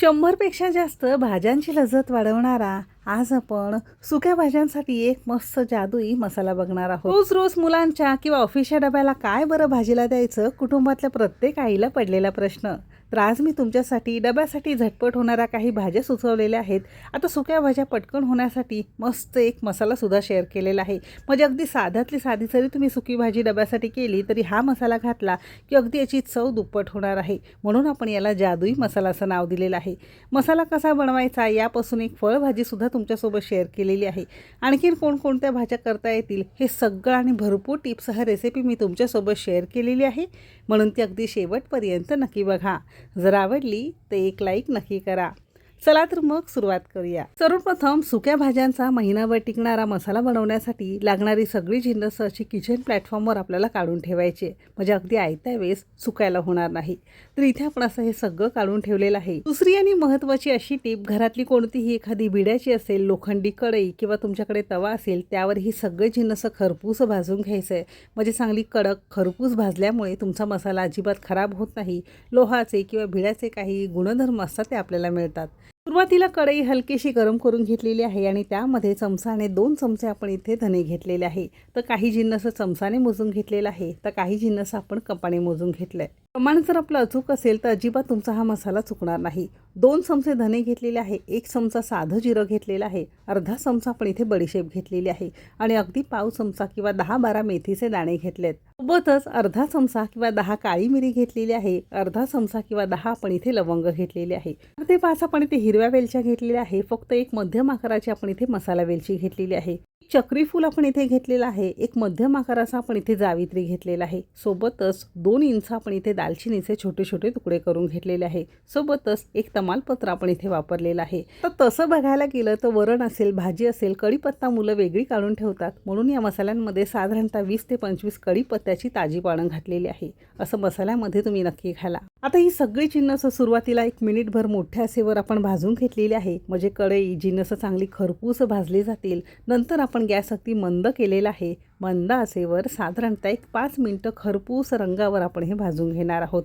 शंभरपेक्षा जास्त भाज्यांची लजत वाढवणारा आज आपण सुक्या भाज्यांसाठी एक मस्त जादुई मसाला बघणार आहोत. रोज रोज मुलांच्या किंवा ऑफिसच्या डब्याला काय बरं भाजीला द्यायचं कुटुंबातल्या प्रत्येक आईला पडलेला प्रश्न. तर आज मी तुमच्यासाठी डब्यासाठी झटपट होणाऱ्या काही भाज्या सुचवलेल्या आहेत. आता सुक्या भाज्या पटकन होण्यासाठी मस्त एक मसालासुद्धा शेअर केलेला आहे. म्हणजे अगदी साध्यातली साधी जरी तुम्ही सुकी भाजी डब्यासाठी केली तरी हा मसाला घातला की अगदी याची चव दुप्पट होणार आहे. म्हणून आपण याला जादुई मसाला असं नाव दिलेलं आहे. मसाला कसा बनवायचा यापासून एक फळभाजीसुद्धा तुमच्यासोबत शेअर केलेली आहे. आणखीन कोणकोणत्या भाज्या करता येतील हे सगळं आणि भरपूर टिप्स हा रेसिपी मी तुमच्यासोबत शेअर केलेली आहे. म्हणून ती अगदी शेवटपर्यंत नक्की बघा. जर आवडली तर एक लाईक नक्की करा. चला तर मग सुरुवात करूया. सर्वप्रथम सुक्या भाज्यांचा महिनाभर टिकणारा मसाला बनवण्यासाठी लागणारी सगळी जिन्नस अशी किचन प्लॅटफॉर्मवर आपल्याला काढून ठेवायची म्हणजे अगदी आयत्या वेळेस सुकायला होणार नाही. तर इथे आपण असं हे सगळं काढून ठेवलेलं आहे. दुसरी आणि महत्त्वाची अशी टीप घरातली कोणतीही एखादी बिड्याची असेल लोखंडी कढई किंवा तुमच्याकडे तवा असेल त्यावर ही सगळे जिन्नस खरपूस भाजून घ्यायचं आहे. म्हणजे चांगली कडक खरपूस भाजल्यामुळे तुमचा मसाला अजिबात खराब होत नाही. लोहाचे किंवा भिड्याचे काही गुणधर्म असतात ते आपल्याला मिळतात. सुरुवातीला कढई हलकीशी गरम करून घेतलेली आहे आणि त्यामध्ये चमचाने दोन चमचे आपण इथे धने घेतलेले आहे. तर काही जिन्नस चमचाने मोजून घेतलेला आहे. तर काही जिन्नस आपण कपाने मोजून घेतलंय. प्रमाण जर आपलं अचूक असेल तर अजिबात तुमचा हा मसाला चुकणार नाही. दोन चमचे धने घेतलेले आहे एक चमचा साधं जिरं घेतलेलं आहे अर्धा चमचा आपण इथे बडीशेप घेतलेली आहे आणि अगदी पाव चमचा किंवा दहा बारा मेथीचे दाणे घेतलेत. सोबतच अर्धा चमचा किंवा दहा काळी मिरी घेतलेली आहे अर्धा चमचा किंवा दहा आपण इथे लवंग घेतलेली आहे. तर ते पाच आपण इथे हिरव्या वेलच्या घेतलेल्या आहे फक्त एक मध्यम आकाराची आपण इथे मसाला वेलची घेतलेली आहे. चक्रीफूल आपण इथे घेतलेलं आहे. एक मध्यम आकाराचा आपण इथे जावित्री घेतलेला आहे. सोबतच दोन इंच आपण इथे दालचिनीचे छोटे छोटे तुकडे करून घेतलेले आहे. सोबतच एक तमालपत्र आपण इथे वापरलेलं आहे. तर तसं बघायला गेलं तर वरण असेल भाजी असेल कढीपत्ता मुलं वेगळी काढून ठेवतात. म्हणून या मसाल्यांमध्ये साधारणतः वीस ते पंचवीस कढीपत्त्याची ताजी पानं घातलेली आहे. असं मसाल्यामध्ये तुम्ही नक्की घाला. आता ही सगळी जिन्नस सुरुवातीला एक मिनिटभर मोठ्या असेवर आपण भाजून घेतलेली आहे. म्हणजे कढई जिन्नस चांगली खरपूस भाजली जातील. नंतर आपण गॅस अगदी मंद केलेला आहे. मंद असेवर साधारणतः एक पाच मिनटं खरपूस रंगावर आपण हे भाजून घेणार आहोत.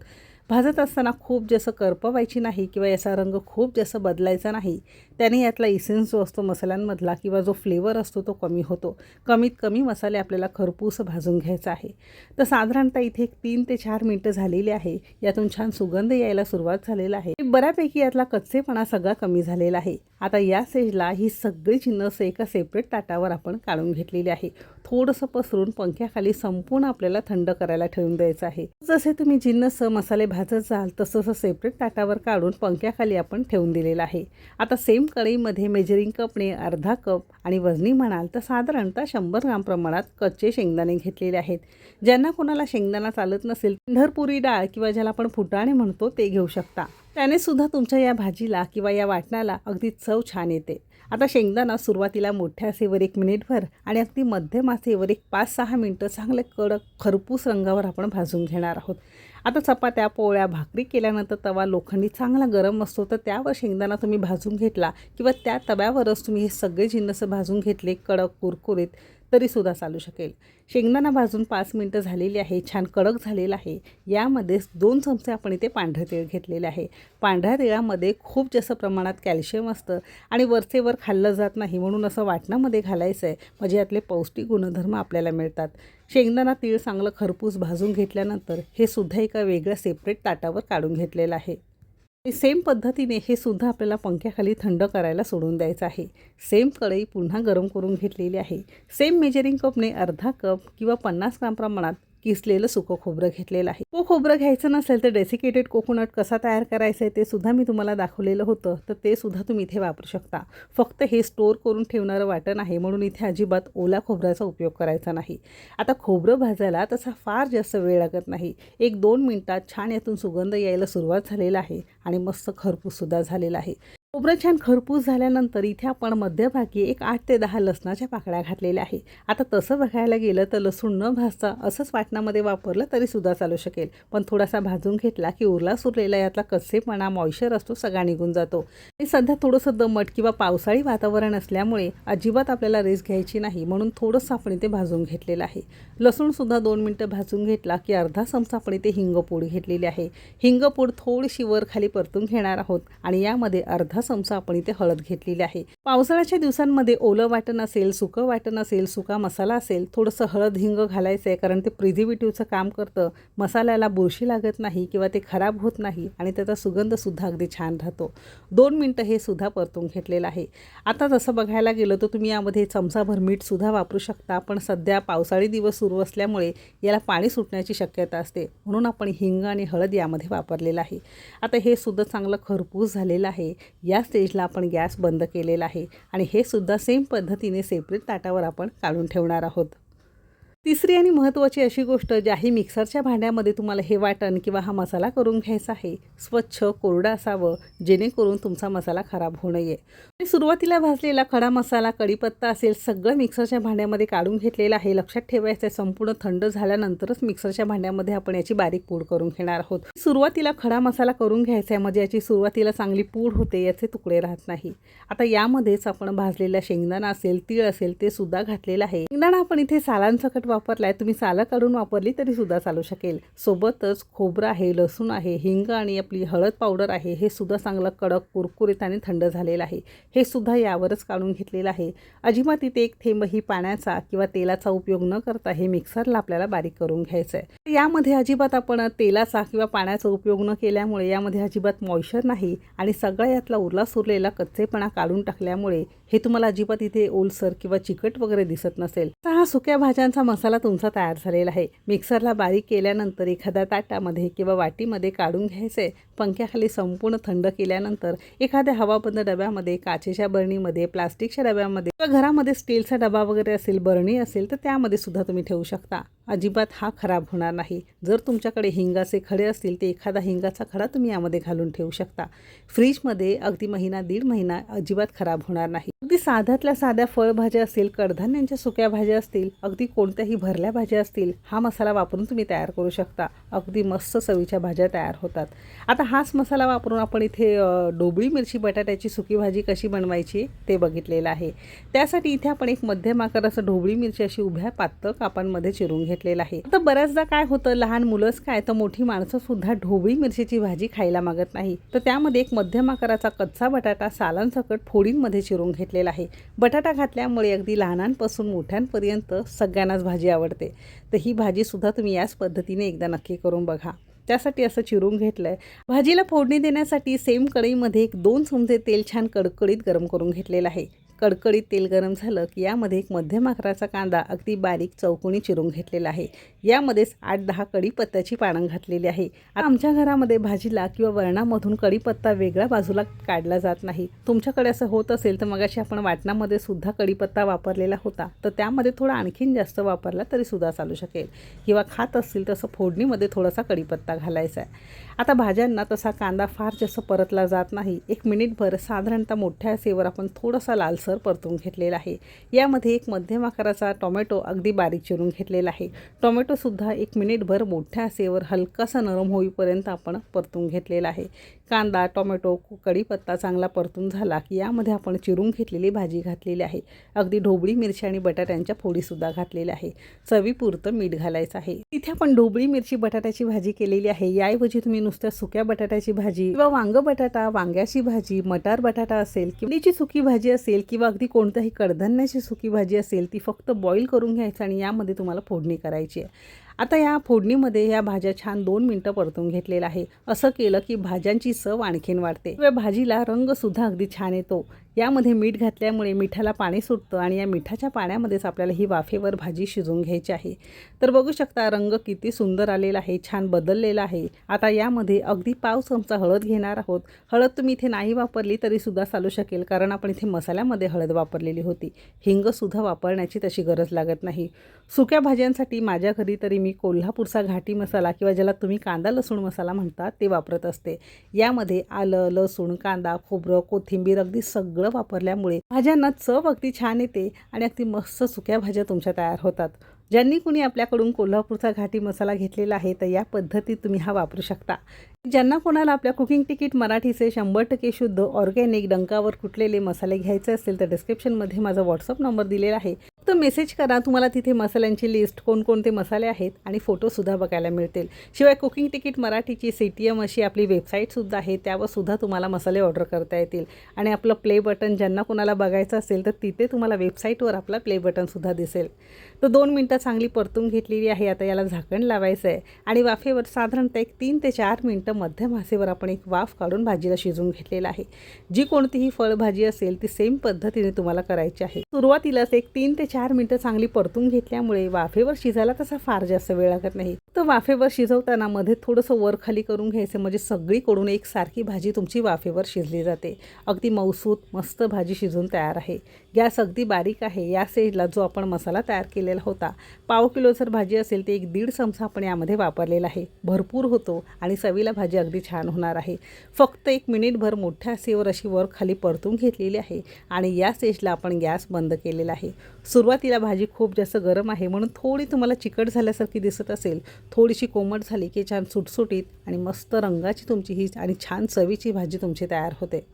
भाजत असताना खूप जसं करपवायची नाही किंवा याचा रंग खूप जास्त बदलायचा नाही त्याने यातला इसेन्स जो असतो मसाल्यांमधला किंवा जो फ्लेवर असतो तो कमी होतो. कमीत कमी मसाले आपल्याला खरपूस भाजून घ्यायचा आहे. तर साधारणतः इथे एक तीन ते चार मिनटं झालेली आहे. यातून छान सुगंध यायला सुरुवात झालेला आहे. बऱ्यापैकी यातला कच्चेपणा सगळा कमी झालेला आहे. आता या सेजला ही सगळी जिन्नस एका सेपरेट ताटावर आपण काढून घेतलेली आहे. थोडंसं पसरून पंख्याखाली संपूर्ण आपल्याला थंड करायला ठेवून द्यायचं आहे. जसे तुम्ही जिन्नस मसाले भाजत जाल तसं सेपरेट ताटावर काढून पंख्याखाली आपण ठेवून दिलेलं आहे. आता सेम कढईमध्ये मेजरिंग कपने अर्धा कप आणि वजनी म्हणाल तर साधारणतः शंभर ग्राम प्रमाणात कच्चे शेंगदाणे घेतलेले आहेत. ज्यांना कोणाला शेंगदाणा चालत नसेल पंढरपुरी डाळ किंवा ज्याला आपण फुटाणे म्हणतो ते घेऊ शकता. त्याने सुद्धा तुमच्या या भाजीला किंवा या वाटणाला अगदी चव छान येते. आता शेंगदाणा सुरुवातीला मोठ्या आसेवर एक मिनिटभर आणि अगदी मध्यम आसेवर एक पाच सहा मिनटं चांगले कडक खरपूस रंगावर आपण भाजून घेणार आहोत. आता चपात्या पोळ्या भाकरी केल्यानंतर तवा लोखंडी चांगला गरम असतो तर त्यावर शेंगदाणा तुम्ही भाजून घेतला किंवा त्या तव्यावरच तुम्ही हे सगळे जिन्नस भाजून घेतले कडक कुरकुरीत तरीसुद्धा चालू शकेल. शेंगदाणा भाजून पाच मिनटं झालेली आहे छान कडक झालेलं आहे. यामध्ये दोन चमचे आपण इथे पांढरं तेळ घेतलेले आहे. पांढऱ्या तेळामध्ये खूप जास्त प्रमाणात कॅल्शियम असतं आणि वरचेवर खाल्लं जात नाही म्हणून असं वाटणामध्ये घालायचं आहे म्हणजे यातले पौष्टिक गुणधर्म आपल्याला मिळतात. शेंगदाणा तीळ चांगलं खरपूस भाजून घेतल्यानंतर हे सुद्धा एका वेगळ्या सेपरेट ताटावर काढून घेतलेलं आहे. सेम पद्धतीने हे सुद्धा आपल्याला पंख्याखाली थंड करायला सोडून द्यायचं आहे. सेम कढई पुन्हा गरम करून घेतलेली आहे. सेम मेजरिंग कपने अर्धा कप किंवा पन्नास ग्राम प्रमाणात किसलेलं सुकं खोबरं घेतलेलं आहे. तो खोबरं घ्यायचं नसेल तर डेसिकेटेड कोकोनट कसा तयार करायचा आहे ते सुद्धा मी तुम्हाला दाखवलेलं होतं. तर ते सुद्धा तुम्ही इथे वापरू शकता. फक्त हे स्टोअर करून ठेवणारं वाटण आहे म्हणून इथे अजिबात ओला खोबऱ्याचा उपयोग करायचा नाही. आता खोबरं भाजायला तसा फार जास्त वेळ लागत नाही. एक दोन मिनटात छान यातून सुगंध यायला सुरुवात झालेला आहे आणि मस्त खरपूससुद्धा झालेला आहे. खोबरं छान खरपूस झाल्यानंतर इथे आपण मध्यभागी एक आठ ते दहा लसणाच्या पाकळ्या घातलेल्या आहे. आता तसं बघायला गेलं तर लसूण न भाजता असंच वाटणामध्ये वापरलं तरी सुद्धा चालू शकेल. पण थोडासा भाजून घेतला की उरला सुरलेला यातला कच्चेपणा मॉइश्चर असतो सगळा निघून जातो. आणि सध्या थोडंसं दमट किंवा पावसाळी वातावरण असल्यामुळे अजिबात आपल्याला रेस घ्यायची नाही म्हणून थोडंसं आपण इथे भाजून घेतलेलं आहे. लसूणसुद्धा दोन मिनटं भाजून घेतला की अर्धा चमचा आपण इथे हिंगपूड घेतलेली आहे. हिंगपूड थोडीशी वर खाली परतून घेणार आहोत आणि यामध्ये अर्धा चमचा आपण इथे हळद घेतलेली आहे. पावसाळ्याच्या दिवसांमध्ये ओलं वाटण असेल सुकं वाटण असेल सुका मसाला असेल थोडंसं हळद हिंग घालायचं आहे कारण ते प्रिझिव्हेटिव्हचं काम करतं. मसाल्याला बुरशी लागत नाही किंवा ते खराब होत नाही आणि त्याचा सुगंधसुद्धा अगदी छान राहतो. दोन मिनटं हे सुद्धा परतून घेतलेलं आहे. आता जसं बघायला गेलं तर तुम्ही यामध्ये चमचाभर मीठसुद्धा वापरू शकता पण सध्या पावसाळी दिवस सुरू असल्यामुळे याला पाणी सुटण्याची शक्यता असते. म्हणून आपण हिंग आणि हळद यामध्ये वापरलेलं आहे. आता हे सुद्धा चांगलं खरपूस झालेलं आहे. या स्टेजला आपण गॅस बंद केलेला आहे. आणि हे सुद्धा सेम पद्धतीने सेपरेट ताटावर आपण काढून ठेवणार आहोत. तिसरी आणि महत्त्वाची अशी गोष्ट ज्याही मिक्सरच्या भांड्यामध्ये तुम्हाला हे वाटण किंवा हा मसाला करून घ्यायचा आहे. स्वच्छ कोरडं असावं जेणेकरून तुमचा मसाला खराब होऊ नये. सुरुवातीला भाजलेला खडा मसाला कढीपत्ता असेल सगळं मिक्सरच्या भांड्यामध्ये काढून घेतलेलं आहे. लक्षात ठेवायचं आहे संपूर्ण थंड झाल्यानंतरच मिक्सरच्या भांड्यामध्ये आपण याची बारीक पूड करून घेणार आहोत. सुरुवातीला खडा मसाला करून घ्यायचा आहे म्हणजे याची सुरुवातीला चांगली पूड होते याचे तुकडे राहत नाही. आता यामध्येच आपण भाजलेला शेंगदाणा असेल तीळ असेल ते सुद्धा घातलेलं आहे. शेंगदाणा आपण इथे सालांसकट वापरलाय तुम्ही सालं काढून वापरली तरी सुद्धा चालू शकेल. सोबतच खोबरं आहे लसूण आहे हिंग आणि आपली हळद पावडर आहे हे सुद्धा चांगलं कडक कुरकुरीत आणि थंड झालेलं आहे. हे सुद्धा यावरच काढून घेतलेलं आहे. अजिबात इथे एक थेंबही पाण्याचा किंवा तेलाचा उपयोग न करता हे मिक्सरला आपल्याला बारीक करून घ्यायचं आहे यामध्ये अजिबात आपण तेलाचा किंवा पाण्याचा उपयोग न केल्यामुळे यामध्ये अजिबात मॉइश्चर नाही आणि सगळा यातला उरला सुरलेला कच्चेपणा काढून टाकल्यामुळे हे तुम्हाला अजिबात इथे ओलसर किंवा चिकट वगैरे दिसत नसेल. तर हा सुक्या भाज्यांचा मसाला तुमचा तयार झालेला आहे. मिक्सरला बारीक केल्यानंतर एखाद्या ताटामध्ये किंवा वाटीमध्ये काढून घ्यायचे. पंख्याखाली संपूर्ण थंड केल्यानंतर एखाद्या हवाबंद डब्यामध्ये काचेच्या बरणीमध्ये प्लास्टिकच्या डब्यामध्ये किंवा घरामध्ये स्टीलचा डबा वगैरे असेल बरणी असेल तर त्यामध्ये सुद्धा तुम्ही ठेवू शकता. अजिबात हा खराब होणार नाही. जर तुमच्याकडे हिंगाचे खडे असतील तर एखादा हिंगाचा खडा तुम्ही यामध्ये घालून ठेवू शकता. फ्रीजमध्ये अगदी महिना दीड महिना अजिबात खराब होणार नाही. अगदी साध्यातल्या साध्या फळभाज्या असतील कडधान्यांच्या सुक्या भाज्या असतील अगदी कोणत्याही भरल्या भाज्या असतील हा मसाला वापरून तुम्ही तयार करू शकता. अगदी मस्त चवीच्या भाज्या तयार होतात. आता हाच मसाला वापरून आपण इथे डोबळी मिरची बटाट्याची सुकी भाजी कशी बनवायची ते बघितलेलं आहे. त्यासाठी इथे आपण एक मध्यम आकाराचं ढोबळी मिरची अशी उभ्या पातळ कापांमध्ये चिरून घेतलेलं आहे. तर बऱ्याचदा काय होतं लहान मुलंच काय तर मोठी माणसं सुद्धा ढोबळी मिरचीची भाजी खायला मागत नाही. तर त्यामध्ये एक मध्यम आकाराचा कच्चा बटाटा सालांसकट फोडींमध्ये चिरून घेतलेला आहे. बटाटा घातल्यामुळे अगदी लहानांपासून मोठ्यांपर्यंत सगळ्यांनाच भाजी आवडते. तर ही भाजीसुद्धा तुम्ही याच पद्धतीने एकदा नक्की करून बघा. त्यासाठी असं चिरून घेतलं आहे भाजीला फोडणी देण्यासाठी सेम कढईमध्ये एक दोन चमचे तेल छान कडकडीत गरम करून घेतलेलं आहे. कडकडीत तेल गरम झालं की यामध्ये एक मध्यम आकाराचा कांदा अगदी बारीक चौकोनी चिरून घेतलेला आहे. यामध्येच आठ दहा कढीपत्त्याची पानं घातलेली आहे. आमच्या घरामध्ये भाजीला किंवा वरणामधून कढीपत्ता वेगळ्या बाजूला काढला जात नाही. तुमच्याकडे असं होत असेल तर मगाशी आपण वाटणामध्ये सुद्धा कढीपत्ता वापरलेला होता. तर त्यामध्ये थोडा आणखीन जास्त वापरला तरी सुद्धा चालू शकेल. किंवा खात असतील तसं फोडणीमध्ये थोडासा कढीपत्ता घालायचा आहे. आता भाज्यांना तसा कांदा फार जास्त परतला जात नाही. एक मिनिटभर साधारणतः मोठ्या सेवर आपण थोडासा लालसर परतून घेतलेला आहे. यामध्ये एक मध्यम आकाराचा टोमॅटो अगदी बारीक चिरून घेतलेला आहे. टोमॅटोसुद्धा एक मिनिटभर मोठ्या असेवर हलकासा नरम होईपर्यंत आपण परतून घेतलेला आहे. कांदा टोमॅटो कढीपत्ता चांगला परतून झाला की यामध्ये आपण चिरून घेतलेली भाजी घातलेली आहे. अगदी ढोबळी मिरची आणि बटाट्यांच्या फोडीसुद्धा घातलेल्या आहे. चवीपुरतं मीठ घालायचं आहे. तिथे आपण ढोबळी मिरची बटाट्याची भाजी केलेली आहे. याऐवजी तुम्ही नुसत्या सुक्या बटाट्याची भाजी किंवा वांग बटाटा वांग्याची भाजी मटार बटाटा असेल किंवा सुकी भाजी असेल किंवा अगदी कोणत्याही कडधान्याची सुकी भाजी असेल ती फक्त बॉईल करून घ्यायचं आणि यामध्ये तुम्हाला फोडणी करायची आहे. आता या फोडणीमध्ये या भाज्या छान दोन मिनटं परतून घेतलेला आहे असं केलं की भाज्यांची चव आणखीन वाढते. व भाजीला रंगसुद्धा अगदी छान येतो. यामध्ये मीठ घातल्यामुळे मिठाला पाणी सुटतं आणि या मिठाच्या पाण्यामध्येच आपल्याला ही वाफेवर भाजी शिजवून घ्यायची आहे. तर बघू शकता रंग किती सुंदर आलेला आहे छान बदललेला आहे. आता यामध्ये अगदी पाव चमचा हळद घेणार आहोत. हळद तुम्ही इथे नाही वापरली तरीसुद्धा चालू शकेल कारण आपण इथे मसाल्यामध्ये हळद वापरलेली होती. हिंगसुद्धा वापरण्याची तशी गरज लागत नाही. सुक्या भाज्यांसाठी माझ्या घरी तरी मी कोल्हापूरचा घाटी मसाला किंवा ज्याला तुम्ही कांदा लसूण मसाला म्हणता ते वापरत असते. यामध्ये आलं लसूण कांदा खोबरं कोथिंबीर अगदी सगळं वापरल्यामुळे भाज्यांना चव अगदी छान येते आणि अगदी मस्त सुक्या भाज्या तुमच्या तयार होतात. ज्यांनी कुणी आपल्याकडून कोल्हापूरचा घाटी मसाला घेतलेला आहे तर या पद्धतीत तुम्ही हा वापरू शकता. ज्यांना कोणाला आपल्या कुकिंग तिकीट मराठीचे शंभर टक्के शुद्ध ऑर्गॅनिक डंकावर कुठलेले मसाले घ्यायचे असतील तर डिस्क्रिप्शनमध्ये माझा व्हॉट्सअप नंबर दिलेला आहे. तर मेसेज करा तुम्हाला तिथे मसाल्यांची लिस्ट कोणकोणते मसाले आहेत आणि फोटोसुद्धा बघायला मिळतील. शिवाय कुकिंग तिकीट मराठीची सी टी एम अशी आपली वेबसाईटसुद्धा आहे त्यावर सुद्धा तुम्हाला मसाले ऑर्डर करता येतील. आणि आपलं प्ले बटन ज्यांना कोणाला बघायचं असेल तर तिथे तुम्हाला वेबसाईटवर आपला प्ले बटनसुद्धा दिसेल. तर दोन मिनटं चांगली परतून घेतलेली आहे आता याला झाकण लावायचं आहे. आणि वाफेवर साधारणतः एक तीन ते चार मिनटं मध्यम आसेवर आपण एक वाफ काढून भाजीला शिजवून घेतलेला आहे. जी कोणतीही फळभाजी असेल ती सेम पद्धतीने तुम्हाला करायची आहे. सुरुवातीलाच एक तीन ते चार मिनटं चांगली परतून घेतल्यामुळे वाफेवर शिजायला तसा फार जास्त वेळ लागत नाही. तर वाफेवर शिजवताना मध्ये थोडंसं वर खाली करून घ्यायचं म्हणजे सगळीकडून एक सारखी भाजी तुमची वाफेवर शिजली जाते. अगदी मौसूत मस्त भाजी शिजून तयार आहे. गॅस अगदी बारीक आहे. या स्टेजला जो आपण मसाला तयार केलेला होता पाव किलो जर भाजी असेल ते एक दीड चमचा आपण यामध्ये वापरलेला आहे. भरपूर होतो आणि चवीला भाजी अगदी छान होणार आहे. फक्त एक मिनिटभर मोठ्या सेवर अशी वर खाली परतून घेतलेली आहे आणि या स्टेजला आपण गॅस बंद केलेला आहे. सुरुवातीला भाजी खूप जास्त गरम आहे म्हणून थोडी तुम्हाला चिकट झाल्यासारखी दिसत असेल थोडीशी कोमट झाली की छान सुटसुटीत आणि मस्त रंगाची तुमची ही आणि छान चवीची भाजी तुमची तयार होते.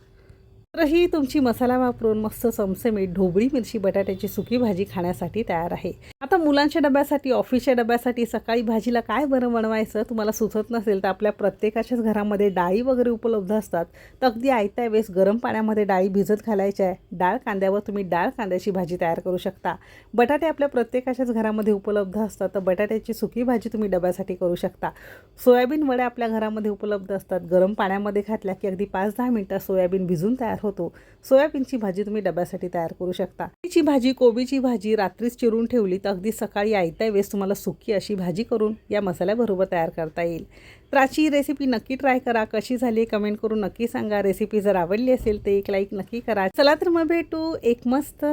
तर ही तुमची मसाला वापरून मस्त चमचमीत ढोबळी मिरची बटाट्याची सुकी भाजी खाण्यासाठी तयार आहे. आता मुलांच्या डब्यासाठी ऑफिसच्या डब्यासाठी सकाळी भाजीला काय बरं बनवायचं तुम्हाला सुचत नसेल तर आपल्या प्रत्येकाच्याच घरामध्ये डाळी वगैरे उपलब्ध असतात. तर अगदी आयत्या वेळेस गरम पाण्यामध्ये डाळी भिजत घालायच्या आहे. डाळ कांद्यावर तुम्ही डाळ कांद्याची भाजी तयार करू शकता. बटाटे आपल्या प्रत्येकाच्याच घरामध्ये उपलब्ध असतात तर बटाट्याची सुकी भाजी तुम्ही डब्यासाठी करू शकता. सोयाबीन वड्या आपल्या घरामध्ये उपलब्ध असतात. गरम पाण्यामध्ये घातल्या की अगदी पाच दहा मिनटात सोयाबीन भिजून तयार होतो. सोयाबीनची भाजी तुम्ही डब्यासाठी तयार करू शकता. तिची भाजी कोबीची भाजी रात्रीच चिरून ठेवली तर अगदी सकाळी आयत्या वेळेस तुम्हाला सुकी अशी भाजी करून या मसाल्याबरोबर तयार करता येईल. तर आजची रेसिपी नक्की ट्राय करा. कशी झाली कमेंट करून नक्की सांगा. रेसिपी जर आवडली असेल तर एक लाईक नक्की करा. चला तर मग भेटू एक मस्त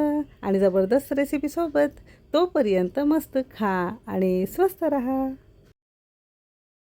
आणि जबरदस्त रेसिपीसोबत तोपर्यंत मस्त खा आणि स्वस्त राहा.